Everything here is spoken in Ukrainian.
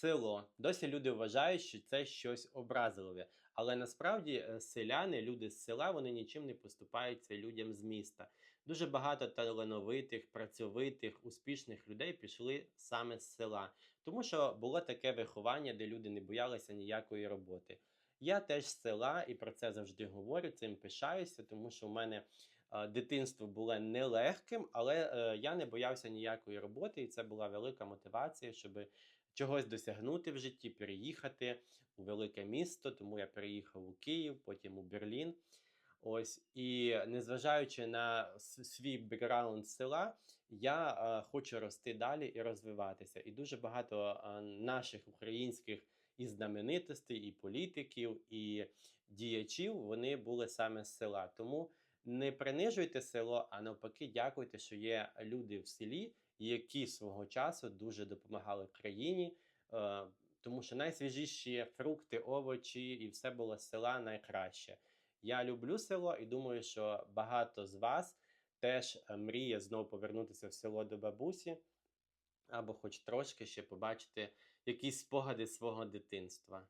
Село. Досі люди вважають, що це щось образливе. Але насправді е, селяни, люди з села, вони нічим не поступаються людям з міста. Дуже багато талановитих, працьовитих, успішних людей пішли саме з села. Тому що було таке виховання, де люди не боялися ніякої роботи. Я теж з села і про це завжди говорю, цим пишаюся, тому що в мене е, дитинство було нелегким, але е, я не боявся ніякої роботи, і це була велика мотивація, щоб чогось досягнути в житті, переїхати у велике місто. Тому я переїхав у Київ, потім у Берлін. Ось і незважаючи на свій бекграунд села, я е, хочу рости далі і розвиватися. І дуже багато е, наших українських і знаменитостей, і політиків, і діячів вони були саме з села. Тому не принижуйте село, а навпаки, дякуйте, що є люди в селі, які свого часу дуже допомагали країні. Е, тому що найсвіжіші фрукти, овочі і все було з села найкраще. Я люблю село і думаю, що багато з вас теж е, мріє знову повернутися в село до бабусі, або хоч трошки ще побачити якісь спогади свого дитинства.